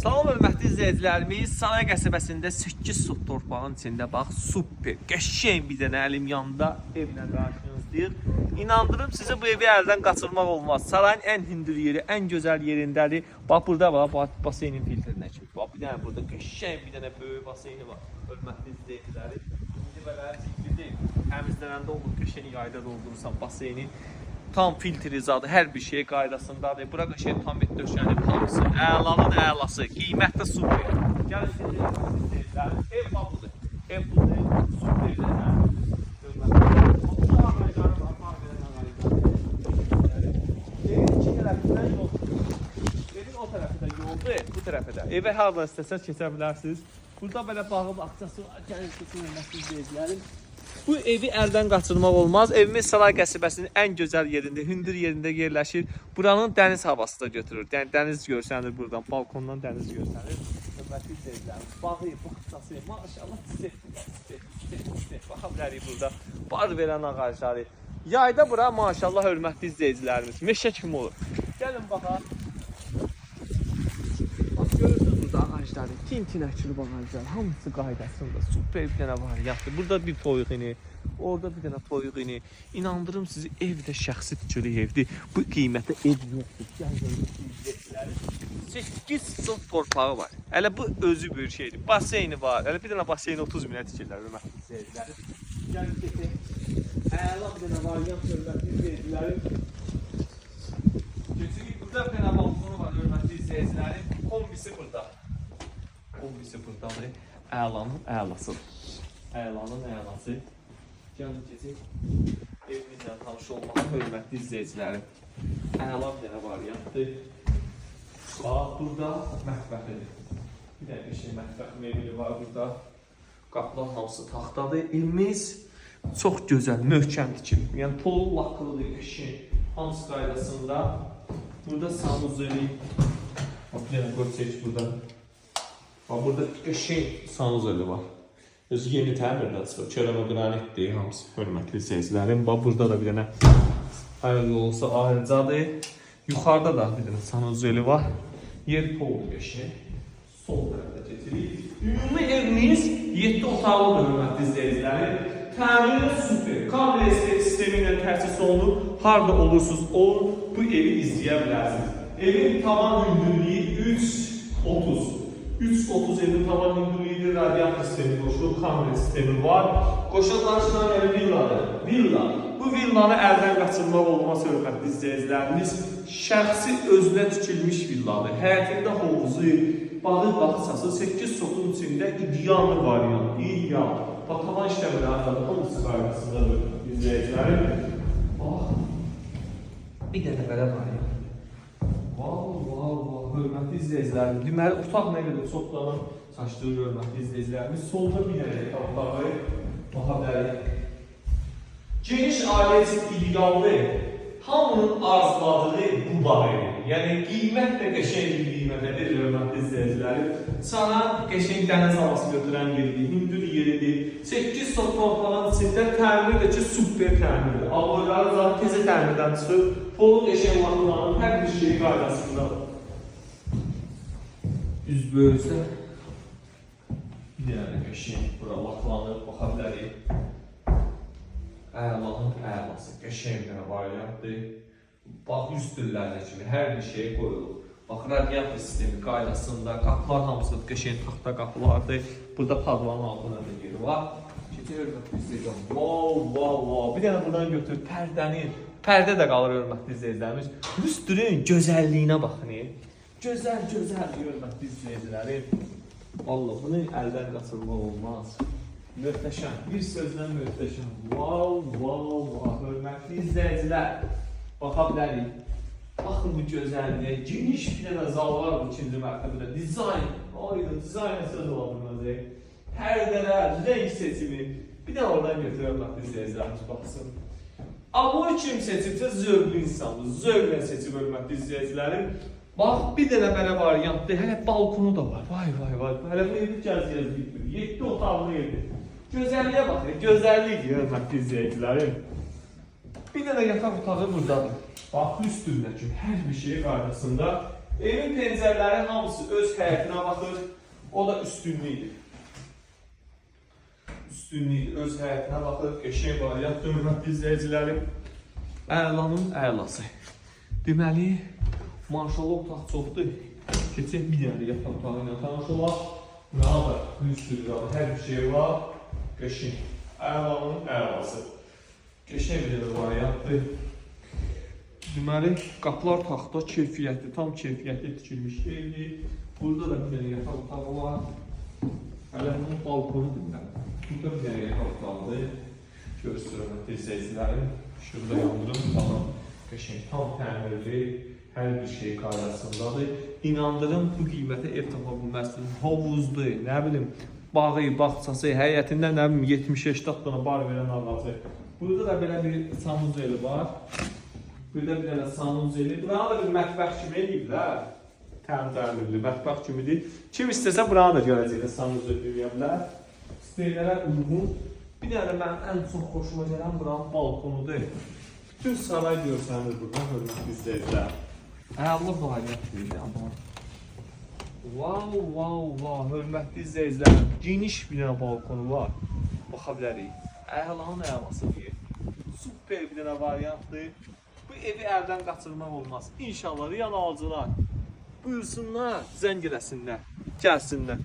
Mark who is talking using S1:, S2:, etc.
S1: Salam hörmətli izləyicilərimiz, Saray qəsəbəsində 8 sot torpağın içində bax, super, qəşəng bir dənə əlim yanında evlə qarşınızdayıq. İnandırım sizə bu evi əldən qaçırmaq olmaz. Sarayın ən hündür yeri, ən gözəl yerindədir. Bax burada bax baseynin filtrinə kimi. Bax bir dənə burada qəşəng bir dənə böyük baseyni var. Hörmətli izləyicilərim. İndi belə çəkili deyil. Təmizlənəndə olur, qəşəng yayda doldurursan baseyni. Tam filtri zadı, hər bir şey qaydasındadır. Bura qəşəng tam et döşənib hamısı. Əlanın əlası, qiymətdə super. Gəlin izləyicilər, ev bax budur. Ev budur, super. Bu tərəfi də. Evə hardan istəsəz keçə bilərsiniz. Burada belə bağı bağçası var. Gəlin keçin hörmətli izləyicilərim. Bu evi əldən qaçırmaq olmaz. Evimiz Saray qəsəbəsinin ən gözəl yerində, hündür yerində yerləşir. Buranın dəniz havası da götürür. Yəni dəniz görsənir buradan, balkondan dəniz görsənir. Hörmətli izləyicilərim, bağı, bağçası, maşallah çiçək, çiçək, çiçək, çiçək. Baxa bilərik burada bar verən ağacları. Yayda bura maşallah hörmətli izləyicilərimiz meşə kimi olur. Gəlin baxaq. Bax görürsünüz ağacları, tintin əkilib ağaclar, hamısı qaydasında, super bir dənə var yaxşı. Burada bir toyuq ini, orada bir dənə toyuq ini. İnandırım sizi evdə şəxsi tikili evdir. Bu qiymətə ev yoxdur. Gəlin 8 sot torpağı var. Hələ bu özü bir şeydir. Baseyni var. Hələ bir dənə baseyni 30 minə tikirlər hörmətli izləyicilərim. Gəlin. Əla bir dənə var, yan hörmətli izləyicilərim. Çünki burada bir dənə balkonu var hörmətli izləyicilərim. Kombisi burada. Kombisi buradadır. Əlanın əlası. Əlanın əlası. Gəlin keçək. Evimizlə tanış olmağa hörmətli izləyicilərim. Əla bir dənə variantdır. Bax, burada mətbəxidir. Bir dənə bir şey mətbəx mebeli var burada. Qapılar hamısı taxtadır. Evimiz çox gözəl, möhkəm tikilib. Yəni polu laklıdır, qəşəng. Hamısı qaydasında. Burada sanuzeli. Bax, bir dənə qoy burada. Bax, burada qəşəng sanuzeli var. Özü yeni təmirdən çıxır. Çörəmə qranitdir hamısı. Hörmətli izləyicilərim. Bax, burada da bir dənə hayırlı olsa ayrıcadır. Yuxarıda da bir dənə sanuzeli var. Yer polu qəşəng. Sol tərəfdə keçirik. Ümumi evimiz 7 otaqlıdır hörmətli izləyicilərim. Təmiri. Kabel estetik sistemi ilə təsis olunub. Harda olursunuz olun bu evi izləyə bilərsiniz. Evin tavan hündürlüyü 3.30. 3.30 evin tavan hündürlüyüdür. Radiator sistemi qoşulub, kamera sistemi var. Qoşulmaşdan yəni villadır. Villa. Bu villanı əldən qaçırmaq olmaz hörmətli izləyicilərimiz. Şəxsi özünə tikilmiş villadır. Həyətində hovuzu, bağı bağçası 8 sotun içində ideal variant. İdeal. Bax tavan işləmir arxada hamısı qaydasındadır izləyicilərim. Bax. Bir dənə belə variant. Vav, vav, vav, hörmətli izləyicilərim. Deməli, otaq nə qədər çoxdanın saçdığı hörmətli izləyicilərimiz. Solda yataq otağı. Baxa bilərik. Geniş ailə üçün idealdır. Hamının arzuladığı bu bağ evi. Yəni qiymət də qəşəng bir qiymətidir hörmətli izləyicilərim. Sana qəşəng dəniz havası götürən yeridir, hündür yeridir. 8 sot torpağın içində təmir də ki super təmirdir. Ağları zaten tezə təmirdən çıxır. Polu qəşəng hər bir şey qaydasında. Üz böyüsə bir dənə qəşəng bura laklanıb, baxa bilərik. Əlanın əlası, qəşəng bir variantdır. Bax, üst dillərlə kimi hər bir şey qoyulub. Bax, radiator sistemi qaydasında, qapılar hamısı qəşəng taxta qapılardır. Burada padvanın altına da yeri var. Keçə hörmətli izləyicəm. Wow, wow, wow. Bir dənə buradan götür, pərdəni. Pərdə də qalır hörmətli izləyicilərimiz. Üstünün gözəlliyinə baxın. Gözəl, gözəl hörmətli izləyicilərim. Vallahi bunu əldən qaçırmaq olmaz. Möhtəşəm. Bir sözlə möhtəşəm. Wow, wow, wow. Hörmətli izləyicilər. Baxa bilərik. Baxın bu gözəlliyə. Geniş bir dənə zal var bu ikinci mərtəbədə. Dizayn. Ayda dizayn söz olanmaz. Pərdələr, renk seçimi. Bir də oradan götürək hörmətli izləyicilərimiz baxsın. Amma kim seçibsə zövqlü insandır. Zövqlə seçib hörmətli izləyicilərim. Bax bir dənə belə variantdır. Hələ balkonu da var. Vay vay vay. Hələ bu evi gəzgəz bitmir. 7 otaqlı evdir. Gözəlliyə baxın. Gözəllikdir hörmətli izləyicilərim. Bir dənə yataq otağı buradadır. Bax üstündəki hər bir şey qaydasında Evin pəncərələri hamısı öz həyətinə baxır. O da üstünlükdür. Üstünlükdür, öz həyətinə baxır. Qəşəng variant hörmətli izləyicilərim. Əlanın əlası. Deməli, maşallah otaq çoxdur. Keçək bir dənə də yataq otağı ilə tanış olaq. Var? Bir sürü var, hər bir şey var. Qəşəng. Əlanın əlası. Qəşəng bir variantdır. Deməli, qapılar taxta keyfiyyətli, tam keyfiyyətli tikilmiş evdir. Burada da bir dənə yataq otağı var. Hələ bunun balkonu deməli. Burada bir dənə yataq otağıdır. Göstərəm izləyicilərim. Şurada yandırım tamam. Qəşəng tam təmirli, hər bir şey qaydasındadır. İnandırım bu qiymətə ev tapa bilməzsiniz. Hovuzdur, nə bilim, bağı, bağçası, həyətində nə bilim 70-80 dana bar verən ağacı. Burada da belə bir sanuzeli var. Burada bir dənə sanuzeli. Buna da bir mətbəx kimi eləyiblər. Təmtərli mətbəx kimidir. Kim istəsə buna da gələcəkdə sanuzeli eləyə bilər. İstəyənlərə uyğun. Bir dənə mənim ən çox xoşuma gələn buranın balkonudur. Bütün saray görsənir buradan hörmətli izləyicilər. Əla variantdır amma. Wow, wow, wow, hörmətli izləyicilər. Geniş bir balkonu var. Baxa bilərik. Əlanın əlasıdır. Super bir dənə variantdır. Bu evi əldən qaçırmaq olmaz. İnşallah yan alıcılar buyursunlar, zəng eləsinlər, gəlsinlər.